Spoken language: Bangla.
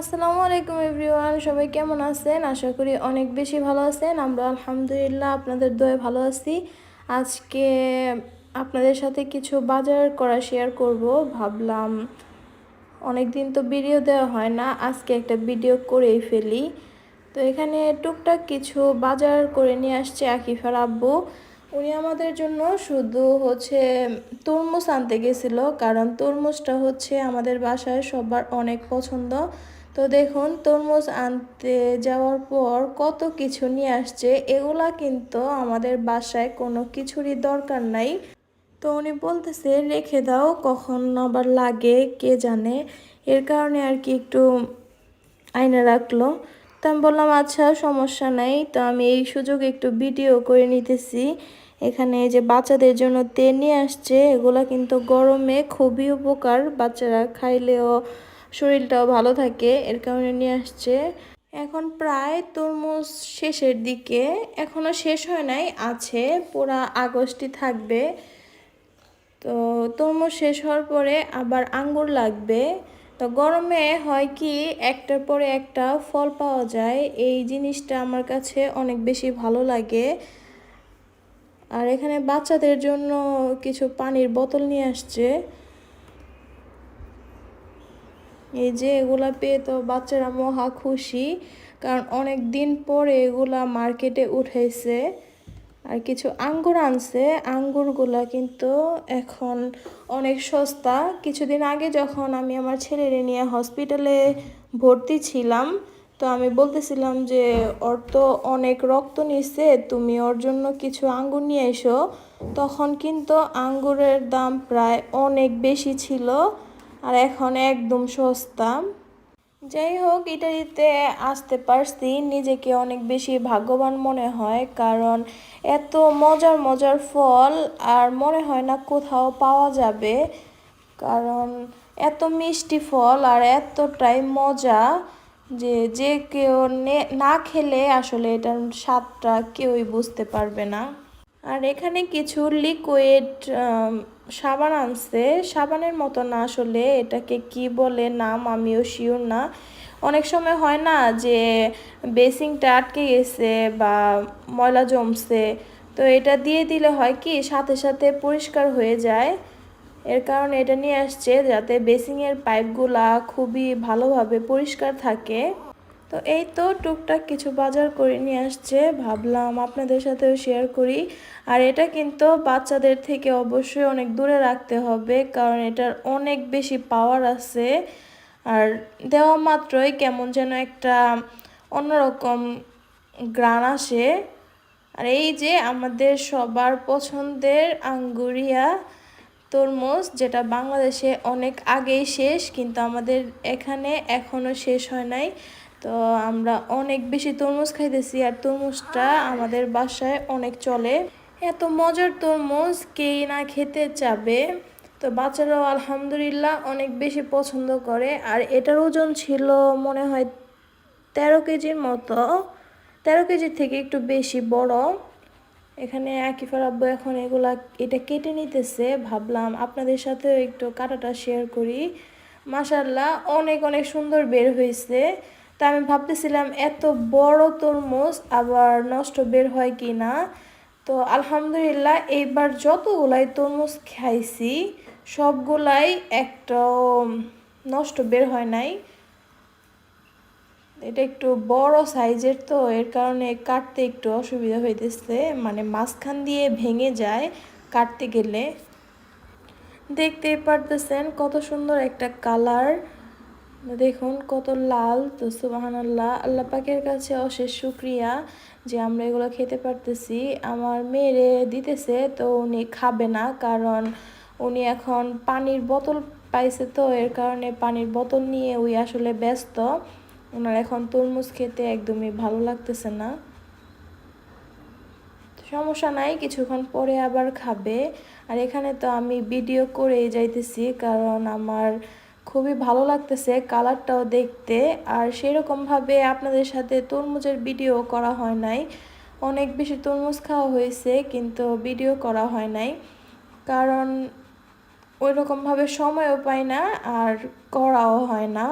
আসসালামু আলাইকুম এভরিওয়ান, সবাই কেমন আছেন? আশা করি অনেক বেশি ভালো আছেন। আমরা আলহামদুলিল্লাহ আপনাদের দয়ে ভালো আছি। আজকে আপনাদের সাথে কিছু বাজার করা শেয়ার করব। ভাবলাম অনেক দিন তো ভিডিও দেওয়া হয় না, আজকে একটা ভিডিও করেই ফেলি। তো এখানে টুকটাক কিছু বাজার করে নিয়ে আসছে আকিফার আব্বু। উনি আমাদের জন্য শুধু হচ্ছে তরমুজ আনতে গেছিল, কারণ তরমুজটা হচ্ছে আমাদের বাসায় সবার অনেক পছন্দ। তো দেখুন, তরমুজ আনতে যাওয়ার পর কত কিছু নিয়ে আসছে, এগুলা কিন্তু আমাদের বাসায় কোনো কিছুরই দরকার নাই। তো উনি বলতেছে, রেখে দাও, কখন আবার লাগে, কে জানে? এর কারণে আর কি একটু আইনে রাখল। তো আমি বললাম আচ্ছা সমস্যা নাই। তো আমি এই সুযোগ একটু ভিডিও করে নিতেছি। এখানে যে বাচ্চাদের জন্য তেল নিয়ে আসছে, এগুলা কিন্তু গরমে খুবই উপকার। বাচ্চারা খাইলেও শরীরটাও ভালো থাকে, এর কারণে নিয়ে আসছে। এখন প্রায় তরমুজ শেষের দিকে এখনও শেষ হয় নাই, আছে, পুরা আগস্টই থাকবে। তো তরমুজ শেষ হওয়ার পরে আবার আঙ্গুর লাগবে। তো গরমে হয় কি, একটার পরে একটা ফল পাওয়া যায়, এই জিনিসটা আমার কাছে অনেক বেশি ভালো লাগে। আর এখানে বাচ্চাদের জন্য কিছু পানির বোতল নিয়ে আসছে। এই যে এগুলা পেয়ে তো বাচ্চারা মহা খুশি, কারণ অনেক দিন পরে এগুলা মার্কেটে উঠেছে। আর কিছু আঙ্গুর আনছে, আঙ্গুরগুলা কিন্তু এখন অনেক সস্তা। কিছুদিন আগে যখন আমি আমার ছেলেরে নিয়ে হসপিটালে ভর্তি ছিলাম, তো আমি বলতেছিলাম যে, ওর তো অনেক রক্ত নিচ্ছে তুমি ওর জন্য কিছু আঙ্গুর নিয়ে এসো। তখন কিন্তু আঙ্গুরের দাম প্রায় অনেক বেশি ছিল। আর এখন একদম সস্তা। যাই হোক, ইটালিতে আসতে পারছি। নিজেকে অনেক বেশি ভাগ্যবান মনে হয়, কারণ এত মজার মজার ফল আর মনে হয় না কোথাও পাওয়া যাবে। কারণ এত মিষ্টি ফল আর এতটাই মজা যে যে কেউ না খেলে আসলে এটার স্বাদটা কেউই বুঝতে পারবে না। আর এখানে কিছু লিকুইড সাবান আনছে। সাবানের মতো না আসলে এটাকে কি বলে নাম আমিও শিওর না। অনেক সময় হয় না যে বেসিংটা আটকে গেছে বা ময়লা জমছে, তো এটা দিয়ে দিলে হয় কি সাথে সাথে পরিষ্কার হয়ে যায়। এর কারণে এটা নিয়ে আসছে যাতে বেসিংয়ের পাইপগুলা খুবই ভালোভাবে পরিষ্কার থাকে। তো এই তো টুকটাক কিছু বাজার করে নিয়ে আসছে, ভাবলাম আপনাদের সাথেও শেয়ার করি। আর এটা কিন্তু বাচ্চাদের থেকে অবশ্যই অনেক দূরে রাখতে হবে, কারণ এটার অনেক বেশি পাওয়ার আছে। আর দেওয়া মাত্রই কেমন যেন একটা অন্যরকম গ্রান আসে। আর এই যে আমাদের সবার পছন্দের আঙ্গুরিয়া তরমুজ, যেটা বাংলাদেশে অনেক আগেই শেষ, কিন্তু আমাদের এখানে এখনও শেষ হয় নাই। তো আমরা অনেক বেশি তরমুজ খাইতেছি আর তরমুজটা আমাদের বাসায় অনেক চলে। এত মজার তরমুজ কেই না খেতে চাবে? তো বাচ্চারাও আলহামদুলিল্লাহ অনেক বেশি পছন্দ করে। আর এটার ওজন ছিল মনে হয় তেরো কেজির মতো। তেরো কেজির থেকে একটু বেশি বড়। এখানে আকিফার আব্বু এখন এগুলা, এটা কেটে নিতেছে। ভাবলাম আপনাদের সাথেও একটু কাটাটা শেয়ার করি। মাসাল্লাহ অনেক অনেক সুন্দর বের হয়েছে। তা আমি ভাবতেছিলাম, এত বড় তরমুজ আবার নষ্ট বের হয় কি না তো আলহামদুলিল্লাহ, এইবার যতগুলাই তরমুজ খাইছি, সবগুলাই একটা নষ্ট বের হয় নাই। এটা একটু বড় সাইজের তো, এর কারণে কাটতে একটু অসুবিধা হইতেছে মানে মাঝখান দিয়ে ভেঙে যায় কাটতে গেলে। দেখতে পারতেছেন কত সুন্দর একটা কালার। দেখুন, কত লাল। তো সুবাহান আল্লাহ পাকের কাছে অশেষ শুক্রিয়া যে আমরা এগুলো খেতে পারতেছি। আমার মেয়েরে দিতেছে, তো উনি খাবে না, কারণ উনি এখন পানির বোতল পাইছে তো, এর কারণে পানির বোতল নিয়ে ওই আসলে ব্যস্ত। ওনার এখন তরমুজ খেতে একদমই ভালো লাগতেছে না। সমস্যা নাই, কিছুক্ষণ পরে আবার খাবে। আর এখানে তো আমি ভিডিও করে যাইতেছি, কারণ আমার খুবই ভালো লাগতেছে কালারটাও দেখতে। আর সেরকমভাবে আপনাদের সাথে তরমুজের ভিডিও করা হয় নাই। অনেক বেশি তরমুজ খাওয়া হয়েছে, কিন্তু ভিডিও করা হয় নাই। কারণ ওই রকমভাবে সময়ও পাই না আর করাও হয় না।